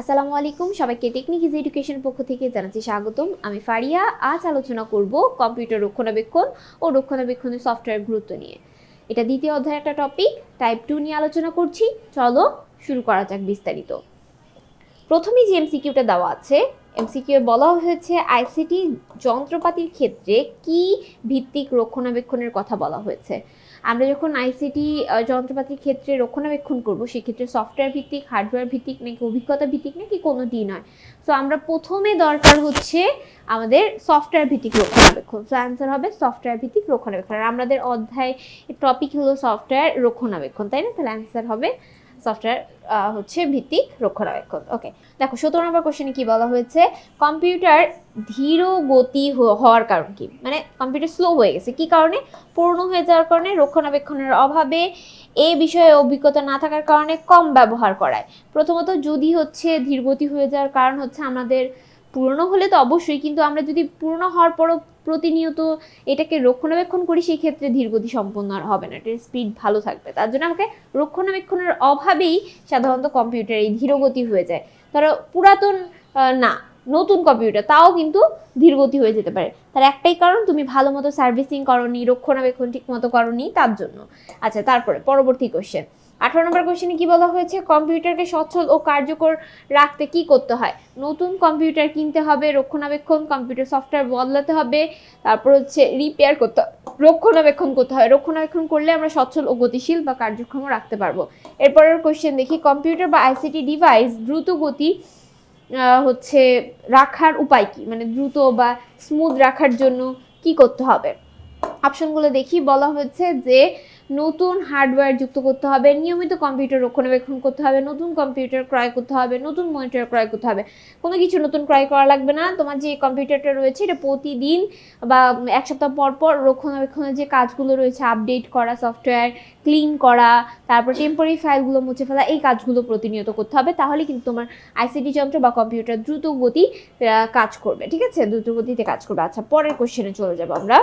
আসসালামু আলাইকুম। সবাইকে টেকনিক ইজ এডুকেশন পক্ষ থেকে জানাচ্ছি স্বাগতম। আমি ফারিয়া। আজ আলোচনা করব কম্পিউটার রক্ষণাবেক্ষণ ও রক্ষণাবেক্ষণের সফটওয়্যার গুরুত্ব নিয়ে। এটা দ্বিতীয় অধ্যায়ের একটা টপিক টাইপ টু নিয়ে আলোচনা করছি। চলো শুরু করা যাক বিস্তারিত। প্রথমেই যে এমসিকিউটা দেওয়া আছে এমসিকিউ বলা হয়েছে আইসিটি যন্ত্রপাতির ক্ষেত্রে কি ভিত্তিক রক্ষণাবেক্ষণের কথা বলা হয়েছে। আমরা যখন আইসিটি যন্ত্রপাতির ক্ষেত্রে রক্ষণাবেক্ষণ করব, সেক্ষেত্রে সফটওয়্যার ভিত্তিক হার্ডওয়্যার ভিত্তিক নাকি অভিজ্ঞতা ভিত্তিক নাকি কোনোটি নয়। সো আমরা প্রথমে দরকার হচ্ছে আমাদের সফটওয়্যার ভিত্তিক রক্ষণাবেক্ষণ। সো অ্যান্সার হবে সফটওয়্যার ভিত্তিক রক্ষণাবেক্ষণ। আর আমাদের অধ্যায় টপিক হলো সফটওয়্যার রক্ষণাবেক্ষণ, তাই না? তাহলে অ্যান্সার হবে সফটওয়্যার হচ্ছে ভিত্তিক রক্ষণাবেক্ষণ। ওকে দেখো, সতেরো নম্বর কোশ্চেনে কী বলা হয়েছে? কম্পিউটার ধীর গতি হওয়ার কারণ কি? মানে কম্পিউটার স্লো হয়ে গেছে। কি কারণে? পুরনো হয়ে যাওয়ার কারণে রক্ষণাবেক্ষণের অভাবে এই বিষয়ে অভিজ্ঞতা না থাকার কারণে কম ব্যবহার করায়। প্রথমত, যদি হচ্ছে ধীরগতি হয়ে যাওয়ার কারণ হচ্ছে আমাদের পুরনো হলে তো অবশ্যই, কিন্তু আমরা যদি পুরনো হওয়ার পরও প্রতিনিয়ত এটাকে রক্ষণাবেক্ষণ করি, সেই ক্ষেত্রে ধীরগতি সম্পন্ন আর হবে না। এটার স্পিড ভালো থাকবে। তার জন্য আমাকে রক্ষণাবেক্ষণের অভাবেই সাধারণত কম্পিউটার এই ধীরগতি হয়ে যায়। ধরো পুরাতন না, নতুন কম্পিউটার তাও কিন্তু ধীরগতি হয়ে যেতে পারে। তার একটাই কারণ, তুমি ভালো মতো সার্ভিসিং করনি, রক্ষণাবেক্ষণ ঠিক মতো করনি, তার জন্য। আচ্ছা তারপরে, পরবর্তী কোশ্চেন আঠারো নম্বর কোশ্চেনে কি বলা হয়েছে? কম্পিউটারকে সচ্ছল ও কার্যকর রাখতে কি করতে হয়? নতুন কম্পিউটার কিনতে হবে, রক্ষণাবেক্ষণ, কম্পিউটার সফটওয়্যার বদলাতে হবে, তারপর হচ্ছে রিপেয়ার করতে রক্ষণাবেক্ষণ করতে হয়। রক্ষণাবেক্ষণ করলে আমরা সচ্ছল ও গতিশীল বা কার্যক্ষম রাখতে পারব। এরপরের কোশ্চেন দেখি, কম্পিউটার বা আইসিটি ডিভাইস দ্রুত গতি হচ্ছে রাখার উপায় কি? মানে দ্রুত বা স্মুথ রাখার জন্য কি করতে হবে? অপশনগুলো দেখি, বলা হয়েছে যে নতুন হার্ডওয়্যার যুক্ত করতে হবে, নিয়মিত কম্পিউটার রক্ষণাবেক্ষণ করতে হবে, নতুন কম্পিউটার ক্রয় করতে হবে, নতুন মনিটর ক্রয় করতে হবে। কোনো কিছু নতুন ক্রয় করা লাগবে না। তোমার যে কম্পিউটারটা রয়েছে, এটা প্রতিদিন বা এক সপ্তাহ পর পর রক্ষণাবেক্ষণের যে কাজগুলো রয়েছে আপডেট করা সফটওয়্যার ক্লিন করা, তারপর টেম্পোরারি ফাইলগুলো মুছে ফেলা, এই কাজগুলো প্রতিনিয়ত করতে হবে। তাহলে কিন্তু তোমার আইসিটি যন্ত্র বা কম্পিউটার দ্রুত গতি কাজ করবে। ঠিক আছে? দ্রুত গতিতে কাজ করবে। আচ্ছা পরের কোশ্চেনে চলে যাব আমরা।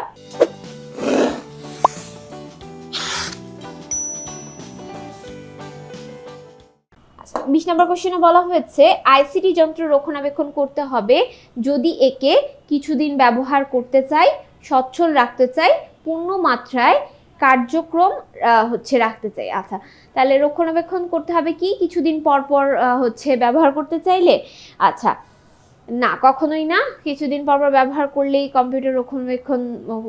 বিশ নম্বর কোশ্চেনে বলা হয়েছে আইসিটি যন্ত্র রক্ষণাবেক্ষণ করতে হবে যদি একে কিছুদিন ব্যবহার করতে চাই, সচ্ছল রাখতে চাই, পূর্ণ মাত্রায় কার্যক্রম হচ্ছে রাখতে চাই। আচ্ছা তাহলে রক্ষণাবেক্ষণ করতে হবে কি? কিছুদিন পর পর হচ্ছে ব্যবহার করতে চাইলে? আচ্ছা না, কখনোই না। কিছুদিন পর পর ব্যবহার করলেই কম্পিউটার রক্ষণাবেক্ষণ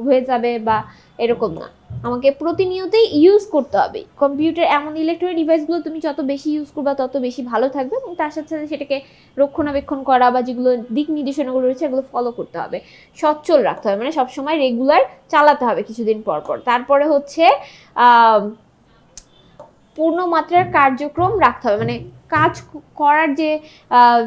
হয়ে যাবে বা এরকম না। আমাকে প্রতিনিয়তই ইউজ করতে হবে। কম্পিউটার এমন ইলেকট্রনিক ডিভাইসগুলো তুমি যত বেশি ইউজ করবা, তত বেশি ভালো থাকবে এবং তার সাথে সাথে সেটাকে রক্ষণাবেক্ষণ করা বা যেগুলো দিক নির্দেশনাগুলো রয়েছে, এগুলো ফলো করতে হবে। সচ্ছল রাখতে হবে মানে সবসময় রেগুলার চালাতে হবে কিছুদিন পর পর। তারপরে হচ্ছে পূর্ণ মাত্রার কার্যক্রম রাখতে হবে মানে কাজ করার যে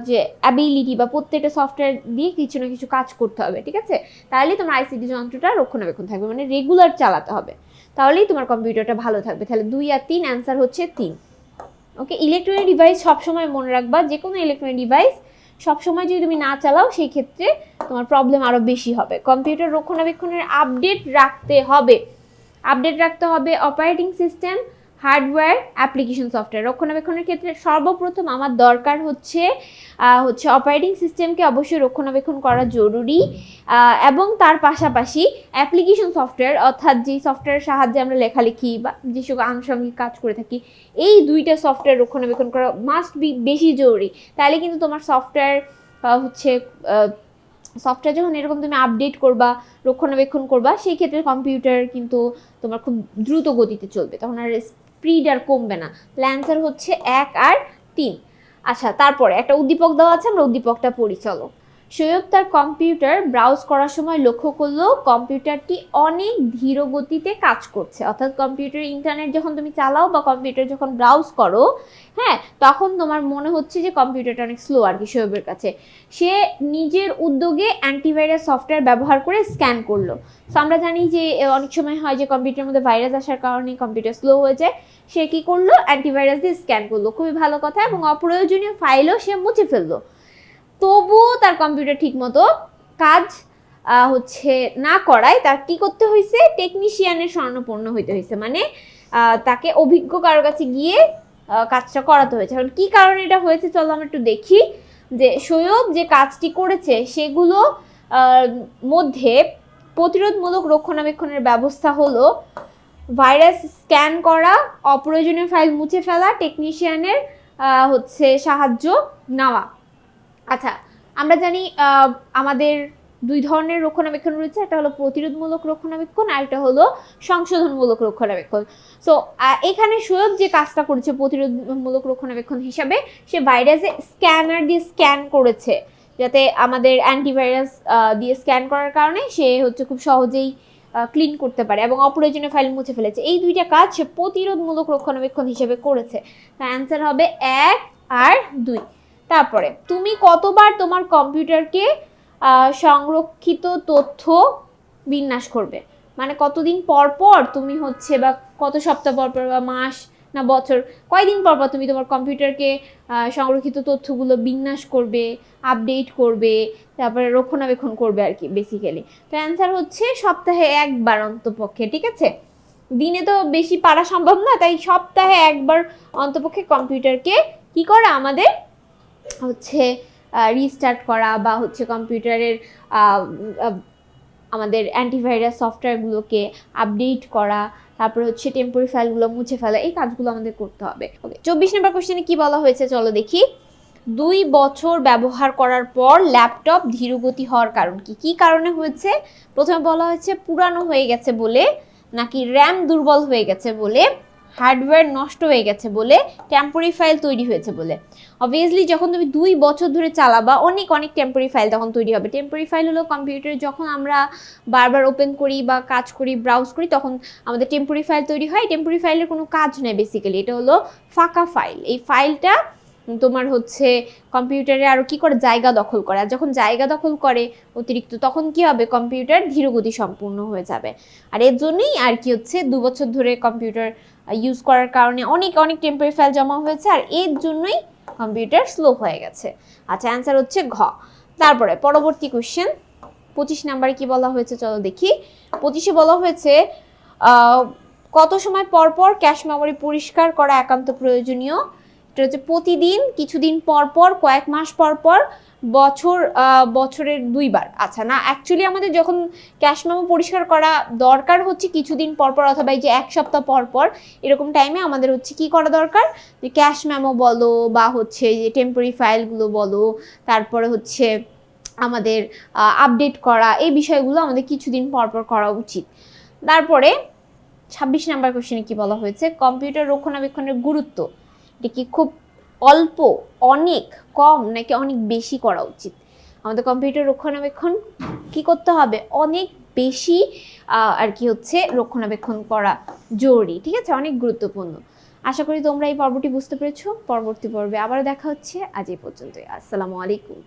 যে অ্যাবিলিটি বা প্রত্যেকটা সফটওয়্যার দিয়ে কিছু না কিছু কাজ করতে হবে, ঠিক আছে? তাহলেই তোমার আইসিটি যন্ত্রটা রক্ষণাবেক্ষণ থাকবে মানে রেগুলার চালাতে হবে। তাহলেই তোমার কম্পিউটারটা ভালো থাকবে। তাহলে দুই আর তিন অ্যান্সার হচ্ছে তিন। ওকে ইলেকট্রনিক ডিভাইস সবসময় মনে রাখবা যে কোনো ইলেকট্রনিক ডিভাইস সবসময় যদি তুমি না চালাও সেই ক্ষেত্রে তোমার প্রবলেম আরও বেশি হবে। কম্পিউটার রক্ষণাবেক্ষণের আপডেট রাখতে হবে। আপডেট রাখতে হবে operating system hardware application software রক্ষণাবেক্ষণের ক্ষেত্রে সর্বপ্রথম আমার দরকার হচ্ছে হচ্ছে অপারেটিং সিস্টেমকে অবশ্যই রক্ষণাবেক্ষণ করা জরুরি এবং তার পাশাপাশি অ্যাপ্লিকেশন সফটওয়্যার অর্থাৎ যেই সফটওয়্যারের সাহায্যে আমরা লেখালেখি বা যেসব আনুষঙ্গিক কাজ করে থাকি, এই দুইটা সফটওয়্যার রক্ষণাবেক্ষণ করা মাস্ট বি বেশি জরুরি। তাহলে কিন্তু তোমার সফটওয়্যার হচ্ছে সফটওয়্যার যখন এরকম তুমি আপডেট করবা, রক্ষণাবেক্ষণ করবা, সেই ক্ষেত্রে কম্পিউটার কিন্তু তোমার খুব দ্রুত গতিতে চলবে। তখন আর স্পিড আর কমবে না। অ্যান্সার হচ্ছে এক আর তিন। আচ্ছা তারপরে একটা উদ্দীপক দেওয়া আছে, আমরা উদ্দীপকটা পড়ি, চলো। সৈয়দ তার কম্পিউটার ব্রাউজ করার সময় লক্ষ্য করল, কম্পিউটারটি অনেক ধীর গতিতে কাজ করছে। অর্থাৎ কম্পিউটার ইন্টারনেট যখন তুমি চালাও বা কম্পিউটার যখন ব্রাউজ করো হ্যাঁ তখন তোমার মনে হচ্ছে যে কম্পিউটারটা অনেক স্লো আর কি সৈয়বের কাছে। সে নিজের উদ্যোগে অ্যান্টিভাইরাস সফটওয়্যার ব্যবহার করে স্ক্যান করল। সো আমরা জানি যে অনেক সময় হয় যে কম্পিউটারের মধ্যে ভাইরাস আসার কারণে কম্পিউটার স্লো হয়ে যায়। সে কি করল? অ্যান্টিভাইরাস দিয়ে স্ক্যান করল। খুবই ভালো কথা এবং অপ্রয়োজনীয় ফাইলও সে মুছে ফেলল। তবুও তার কম্পিউটার ঠিকমতো কাজ হচ্ছে না করায়, তার কি করতে হয়েছে টেকনিশিয়ানের স্বর্ণপূর্ণ হইতে হয়েছে মানে তাকে অভিজ্ঞ কারোর কাছে গিয়ে কাজটা করাতে হয়েছে। এখন কি কারণে এটা হয়েছে চলো আমরা একটু দেখি। যে সৈয়ব যে কাজটি করেছে, সেগুলো মধ্যে প্রতিরোধমূলক রক্ষণাবেক্ষণের ব্যবস্থা হলো ভাইরাস স্ক্যান করা, অপ্রয়োজনীয় ফাইল মুছে ফেলা টেকনিশিয়ানের হচ্ছে সাহায্য নেওয়া। আচ্ছা আমরা জানি আমাদের দুই ধরনের রক্ষণাবেক্ষণ রয়েছে, একটা হলো প্রতিরোধমূলক রক্ষণাবেক্ষণ আর একটা হলো সংশোধনমূলক রক্ষণাবেক্ষণ। সো এখানে সৈয়দ যে কাজটা করেছে প্রতিরোধমূলক রক্ষণাবেক্ষণ হিসাবে, সে ভাইরাসে স্ক্যানার দিয়ে স্ক্যান করেছে, যাতে আমাদের অ্যান্টিভাইরাস দিয়ে স্ক্যান করার কারণে সে হচ্ছে খুব সহজেই ক্লিন করতে পারে এবং অপ্রয়োজনীয় ফাইল মুছে ফেলেছে। এই দুইটা কাজ সে প্রতিরোধমূলক রক্ষণাবেক্ষণ হিসেবে করেছে। তার অ্যান্সার হবে এক আর দুই। তারপরে, তুমি কতবার তোমার কম্পিউটারকে সংরক্ষিত তথ্য বিন্যাস করবে? মানে কতদিন পর পর তুমি হচ্ছে বা কত সপ্তাহ পর পর বা মাস না বছর, কয়দিন পর পর তুমি তোমার কম্পিউটারকে সংরক্ষিত তথ্যগুলো বিন্যাস করবে, আপডেট করবে, তারপরে রক্ষণাবেক্ষণ করবে আর কি বেসিক্যালি তো অ্যান্সার হচ্ছে সপ্তাহে একবার অন্তপক্ষে, ঠিক আছে? দিনে তো বেশি পারা সম্ভব না, তাই সপ্তাহে একবার অন্তপক্ষে কম্পিউটারকে কি করা আমাদের হচ্ছে রিস্টার্ট করা বা হচ্ছে কম্পিউটারের আমাদের অ্যান্টিভাইরাস সফটওয়্যারগুলোকে আপডেট করা, তারপর হচ্ছে টেম্পোরি ফাইলগুলো মুছে ফেলা, এই কাজগুলো আমাদের করতে হবে। ওকে চব্বিশ নম্বর কোশ্চেনে কি বলা হয়েছে চলো দেখি। দুই বছর ব্যবহার করার পর ল্যাপটপ ধীরগতি হওয়ার কারণ কি? কি কারণে হয়েছে? প্রথমে বলা হয়েছে পুরানো হয়ে গেছে বলে, নাকি র্যাম দুর্বল হয়ে গেছে বলে? হার্ডওয়্যার নষ্ট হয়ে গেছে বলে টেম্পোরি ফাইল তৈরি হয়েছে বলে। অবভিয়াসলি যখন তুমি দুই বছর ধরে চালাবা, অনেক অনেক টেম্পোরি ফাইল তখন তৈরি হবে। টেম্পোরি ফাইল হলো কম্পিউটারে যখন আমরা বারবার ওপেন করি বা কাজ করি ব্রাউজ করি, তখন আমাদের টেম্পোরি ফাইল তৈরি হয়। টেম্পোরি ফাইলের কোনো কাজ নেই বেসিক্যালি এটা হলো ফাঁকা ফাইল এই ফাইলটা তোমার হচ্ছে কম্পিউটারে আরও কি করে জায়গা দখল করে? আর যখন জায়গা দখল করে অতিরিক্ত, তখন কি হবে? কম্পিউটার ধীরগতি সম্পূর্ণ হয়ে যাবে। আর এর জন্যই আর কি হচ্ছে, দু বছর ধরে কম্পিউটার ইউজ করার কারণে অনেক অনেক টেম্পোরি ফাইল জমা হয়েছে। আর এর জন্যই কম্পিউটার স্লো হয়ে গেছে। আচ্ছা অ্যান্সার হচ্ছে ঘ। তারপরে পরবর্তী কোশ্চেন পঁচিশ নাম্বারে কি বলা হয়েছে? চলো দেখি। পঁচিশে বলা হয়েছে কত সময় পর পর ক্যাশ মেমোরি পরিষ্কার করা একান্ত প্রয়োজনীয়? এটা হচ্ছে প্রতিদিন, কিছুদিন পর পর, কয়েক মাস পর পর, বছর বছরের দুইবার। আচ্ছা না অ্যাকচুয়ালি আমাদের যখন ক্যাশ মেমো পরিষ্কার করা দরকার হচ্ছে কিছুদিন পর পর, অথবা এই যে এক সপ্তাহ পর পর, এরকম টাইমে আমাদের হচ্ছে কি করা দরকার? যে ক্যাশ মেমো বলো, বা হচ্ছে যে টেম্পোরি ফাইলগুলো বলো, তারপরে হচ্ছে আমাদের আপডেট করা, এই বিষয়গুলো আমাদের কিছুদিন পর পর করা উচিত। তারপরে, ছাব্বিশ নাম্বার কোশ্চেনে কি বলা হয়েছে? কম্পিউটার রক্ষণাবেক্ষণের গুরুত্ব। এটা কি খুব অল্প, অনেক কম, নাকি অনেক বেশি করা উচিত? আমাদের কম্পিউটার রক্ষণাবেক্ষণ কি করতে হবে? অনেক বেশি আর কি হচ্ছে, রক্ষণাবেক্ষণ করা জরুরি, ঠিক আছে? অনেক গুরুত্বপূর্ণ। আশা করি তোমরা এই পর্বটি বুঝতে পেরেছ। পরবর্তী পর্বে আবার দেখা হচ্ছে। আজ এই পর্যন্তই। আসসালামু আলাইকুম।